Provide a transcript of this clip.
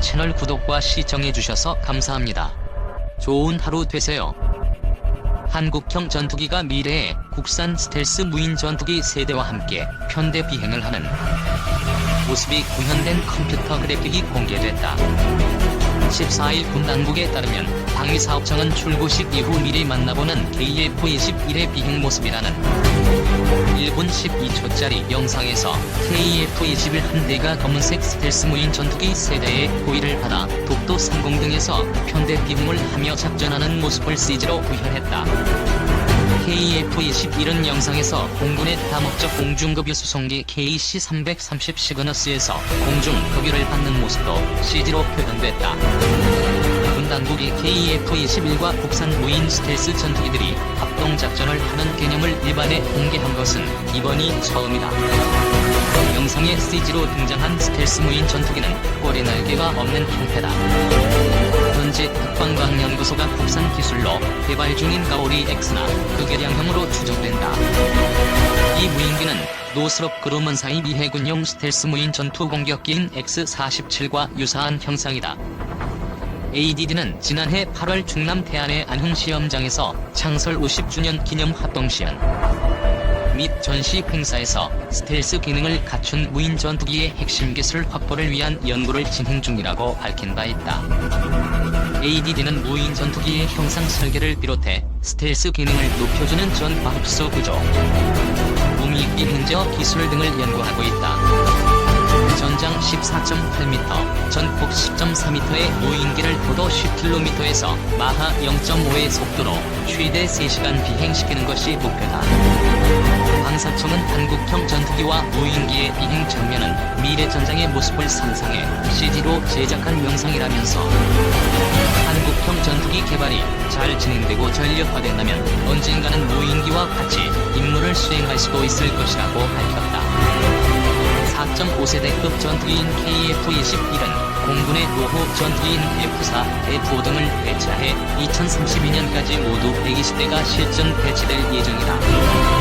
채널 구독과 시청해주셔서 감사합니다. 좋은 하루 되세요. 한국형 전투기가 미래의 국산 스텔스 무인 전투기 세대와 함께 편대 비행을 하는 모습이 구현된 컴퓨터 그래픽이 공개됐다. 14일 군 당국에 따르면 방위사업청은 출고식 이후 미리 만나보는 KF-21의 비행 모습이라는 1분 12초짜리 영상에서 KF-21 한 대가 검은색 스텔스 무인 전투기 세대의 호위를 받아 독도 상공 등에서 편대 비행을 하며 작전하는 모습을 CG로 구현했다. KF-21은 영상에서 공군의 다목적 공중급유 수송기 KC-330 시그너스에서 공중급유를 받는 모습도 CG로 표현됐다. 군 당국이 KF-21과 국산 무인 스텔스 전투기들이 합동작전을 하는 개념을 일반에 공개한 것은 이번이 처음이다. 영상에 CG로 등장한 스텔스 무인 전투기는 꼬리 날개가 없는 형태다. 현재 국방과학연구소가 국산 기술로 개발 중인 가오리 X나 극계량형으로 추정된다. 이 무인기는 노스럽 그루먼사이 미 해군용 스텔스 무인 전투 공격기인 X-47과 유사한 형상이다. ADD는 지난해 8월 충남 태안의 안흥 시험장에서 창설 50주년 기념 합동 시연 및 전시 행사에서 스텔스 기능을 갖춘 무인 전투기의 핵심 기술 확보를 위한 연구를 진행 중이라고 밝힌 바 있다. ADD는 무인 전투기의 형상 설계를 비롯해 스텔스 기능을 높여주는 전과학소 구조, 우미익비 현저 기술 등을 연구하고 있다. 전장 14.8m, 전폭 10.4m의 무인 기를 고도 10km에서 마하 0.5의 속도로 최대 3시간 비행시키는 것이 목표다. 방사청은 한국형 전투기와 무인기의 비행 장면은 미래 전장의 모습을 상상해 CG로 제작한 영상이라면서 한국형 전투기 개발이 잘 진행되고 전력화된다면 언젠가는 무인기와 같이 임무를 수행할 수도 있을 것이라고 밝혔다. 4.5세대급 전투기인 KF-21은 공군의 노호 전투기인 F4, F5 등을 배치해 2032년까지 모두 120대가 실전 배치될 예정이다.